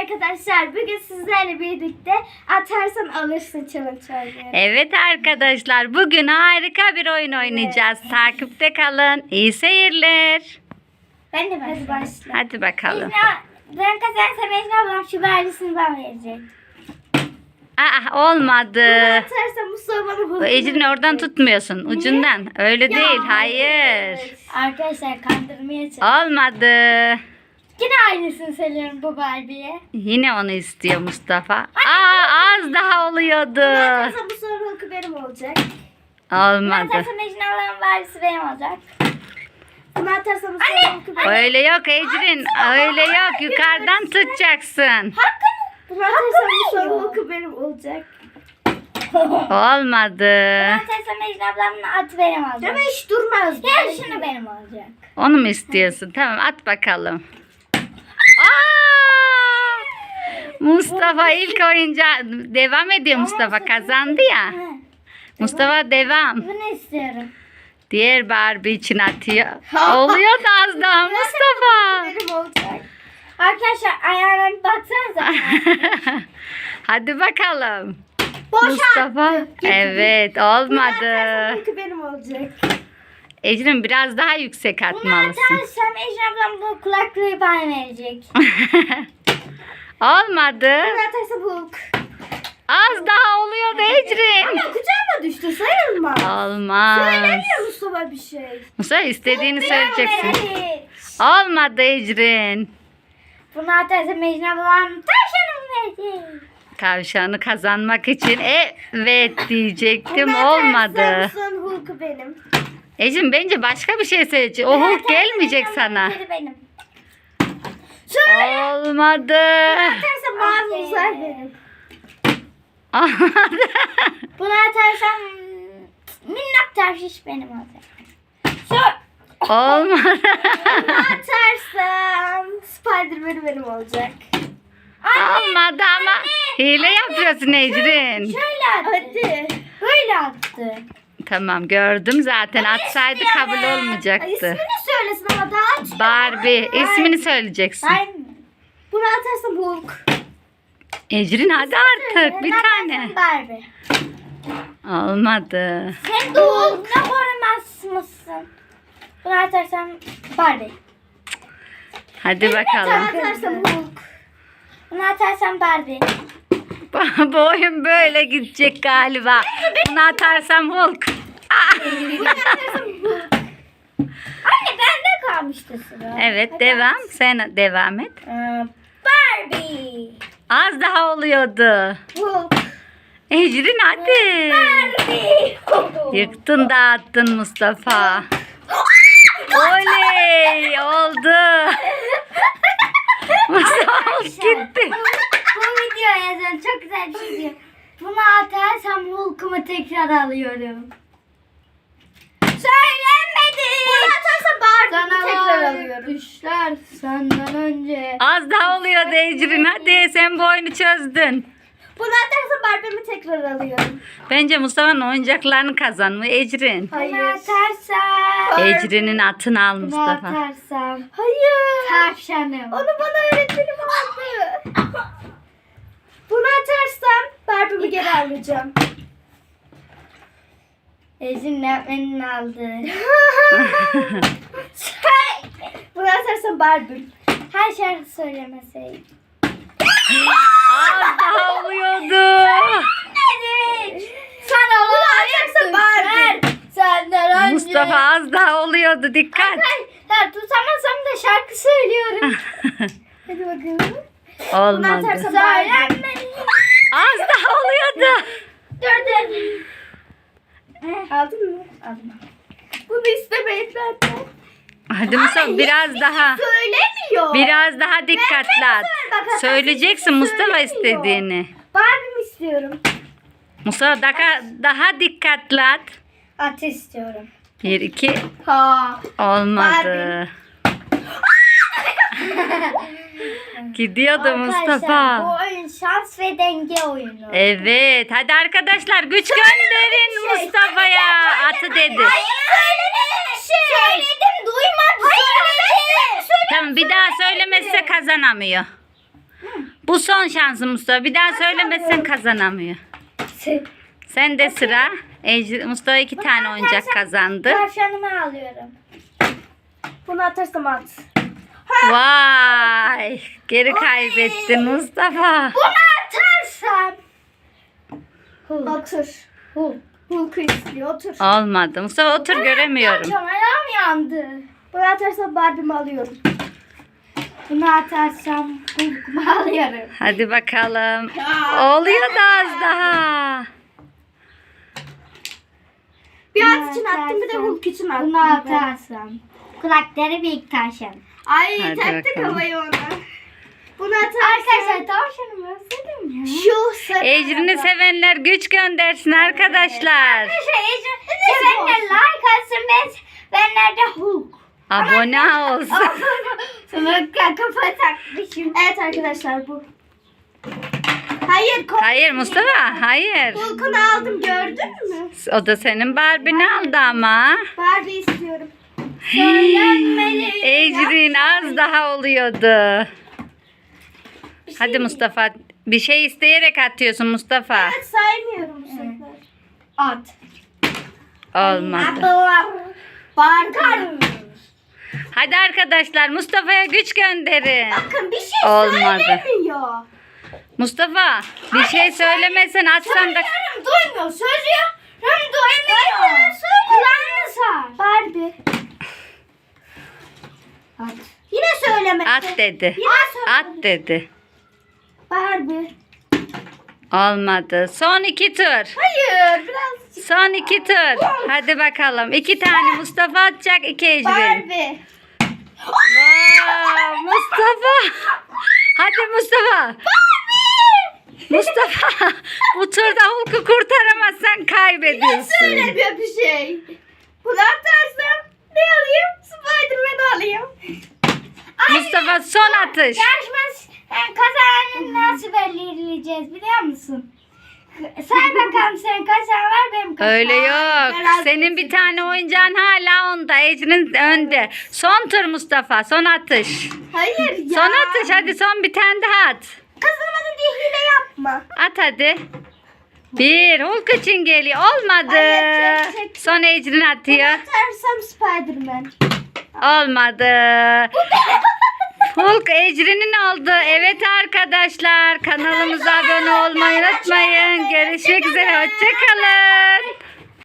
arkadaşlar. Bugün sizlerle birlikte atarsan alırsın challenge oynuyoruz. Evet arkadaşlar bugün harika bir oyun oynayacağız. Takipte kalın. İyi seyirler. Ben de Hadi başla. Hadi bakalım. Ecna, ben kazansam Ecna ablam şu vergisini bana verecek. Aa olmadı. Atarsam Mustafa bana Bu Ecrin oradan tutmuyorsun. Ucundan. Öyle değil. Hayır. Arkadaşlar kandırmaya çalışıyorum. Olmadı. Yine aynısını söylüyorum bu Barbie'ye. Yine onu istiyor Mustafa. Aa az daha oluyordu. Atarsam bu soru hakkı benim olacak. Olmadı. Atarsam Ecna ablamın vergisi benim olacak. Bunu atarsam bu soru hakkı benim Öyle yok Ecrin. Öyle yok. Yukarıdan tutacaksın. Bunu atarsam bu soru hakkı benim olacak. Olmadı. Atarsam Ecna ablamın atı benim olacak. Ama hiç durmaz. Ya şunu benim olacak. Onu mu istiyorsun? Tamam at bakalım. Aa! Mustafa ilk oyunca devam ediyor Mustafa kazandı ya. Mustafa devam. Bunu istiyorum. Diğer Barbie için atıyor. Oluyor da az daha Mustafa. Arkadaşlar ayağına bir baksanıza. Hadi bakalım. Boş Mustafa. attı. Evet olmadı. Çünkü benim olacak. Ecrin biraz daha yüksek Bunu atmalısın. atarsam Ecra ablam bu kulaklığı bana verecek. olmadı. Bunu atarsa bu. Az daha oluyordu Ecrin. Ama kucağıma düştü sayılmaz. Olmaz. Söylemiyor Mustafa bir şey. Musa istediğini söyleyeceksin. Olmadı Ecrin. Bunu atarsam Ecra ablam tavşanım verecek. Tavşanı kazanmak için evet diyecektim olmadı. Son Hulk'u benim. Ecrin bence başka bir şey söyleyecek. O Hulk gelmeyecek sana. Benim. Olmadı. Atarsam mavi uzay benim. Olmadı. Bunu atarsam minnak tarşiş benim olacak. Sonra Olmadı. bunu atarsam Spider-Man benim olacak. Olmadı ama hile yapıyorsun Ecrin. Şöyle attı. Hadi. Böyle attı. Tamam gördüm zaten. Atsaydı kabul Ay, olmayacaktı. İsmini söylesin ama daha açıyor. Barbie ismini söyleyeceksin. Ben bunu atarsam Hulk. Ecrin hadi artık bir tane. Barbie. Olmadı. Sen de Hulk. Ne koramaz mısın? Bunu atarsam Barbie. Hadi bakalım. Bunu atarsam Hulk. Bunu atarsam Barbie. Bu oyun böyle gidecek galiba. Bunu atarsam Hulk. Bunu atarsam Hulk. Kalmıştı sıra. Evet Hadi devam. Sen devam et. Ee, Barbie. Az daha oluyordu. Hulk. Ecrin hadi. Barbie. Yıktın dağıttın Mustafa. Oley oldu. Mustafa gitti. Bu video yazın çok güzel bir şey diyor. Bunu atarsam Hulk'umu tekrar alıyorum. Söylenmedi. Bunu Barbie'mi tekrar alıyorum. Düşler senden önce. Az daha oluyordu Ecrin. Hadi sen bu oyunu çözdün. Bunu atarsam Barbie'mi tekrar alıyorum. Bence Mustafa'nın oyuncaklarını kazanmış Ecrin. Hayır. Bunu atarsam. Ecrin'in atını al Bunu Mustafa. atarsam. Hayır. Tavşanım. Onu bana öğretmenim aldı. Bunu atarsam Barbie'mi geri alacağım. Ecin öğretmenin aldı. Bunu atarsam Barbie. Her şarkı söylemeseydim. Az daha oluyordu. Evet. Sana bunu atarsam Barbie. Senden önce. Mustafa az daha oluyordu. Dikkat. Arkadaşlar tutamasam da şarkı söylüyorum. Hadi bakalım. Bunu Olmadı. atarsam Barbie. Az daha oluyordu. Dur dur. Aldın mı? Aldım. Bunu istemeyin zaten. Hadi Mustafa biraz daha. Söylemiyor. Biraz daha dikkatli at. Bak, Söyleyeceksin Mustafa söylemiyor. istediğini. Barbie'mi istiyorum. Mustafa daha, daha dikkatli at. At istiyorum. Bir iki Ha. olmadı. Gidiyordu Mustafa. bu oyun şans ve denge oyunu. Evet. Hadi arkadaşlar güç gönderin şey. Mustafa'ya. Atı dedi. Hayır söyledim bir şey. Söyledim duymadı. Hayır söyledim. Tamam bir daha söylemezse kazanamıyor. Bu son şansın Mustafa. Bir daha söylemezsen kazanamıyor. Sen de sıra. Ecri, Mustafa iki tane oyuncak kazandı. Tavşanımı alıyorum. Bunu atarsam at. Vay. Geri kaybettin Mustafa. Bunu atarsam. Otur. Hul. Hulk'u istiyor. Otur. Olmadı. Mustafa otur göremiyorum. Atacağım ayağım yandı. Bunu atarsam Barbie'mi alıyorum. Bunu atarsam Hulk'umu alıyorum. Hadi bakalım. Oluyor da az daha. Bir at için attım bir de Hulk için attım. Bunu atarsam. Kulakları büyük tavşan. Ay Hadi taktık bakalım. havayı ona. Bunu. Arkadaşlar tavşanımı özledim ya. Şu sarı. Ecrin'i araba. sevenler güç göndersin arkadaşlar. Arkadaşlar Ece sevenler like atsın ben, ben nerede Hulk. Abone olsun. Sonra kafa takmışım. Evet arkadaşlar bu. Hayır. ko- Hayır Mustafa hayır. Hulk'unu aldım gördün mü? O da senin Barbie'ni aldı ama. Barbie istiyorum. Ecrin az daha oluyordu. Hadi Mustafa bir şey isteyerek atıyorsun Mustafa. Evet saymıyorum bu sefer. At. Olmadı. Barbie. Hadi arkadaşlar Mustafa'ya güç gönderin. Bakın bir şey Olmadı. söylemiyor. Mustafa bir şey söylemesen atsan da Söylüyorum duymuyor. Sözüyorum duymuyor. Kulağını sar. Barbie. At. Yine söylemedi. at dedi. Yine söylemedi. At dedi. Barbie. Olmadı. Son iki tur. Hayır biraz. Son iki tur. Hadi bakalım. İki tane Mustafa atacak, iki Ecrin. Barbie. Wow, Mustafa. Hadi Mustafa. Mustafa bu turda Hulk'u kurtaramazsan kaybediyorsun. Söylemiyor bir şey. Bunu atarsam ne alayım? Spiderman alayım. Mustafa son atış. Yarışma yani kazananı nasıl belirleyeceğiz biliyor musun? Say bakalım sen kaç tane var benim kaç Öyle yok. Biraz Senin bir tane oyuncağın hala onda. Ecrin önde. Son tur Mustafa. Son atış. Hayır ya. Son atış. Hadi son bir tane daha at. Kazanamadın diye hile yapma. At hadi. Bir. Hulk için geliyor. Olmadı. Hayır, çek, çek. Son Ecrin Bunu atıyor. atarsam Spiderman. Olmadı. Hulk Ecrin'in oldu. Evet arkadaşlar kanalımıza abone olmayı unutmayın. Görüşmek üzere. Hoşçakalın.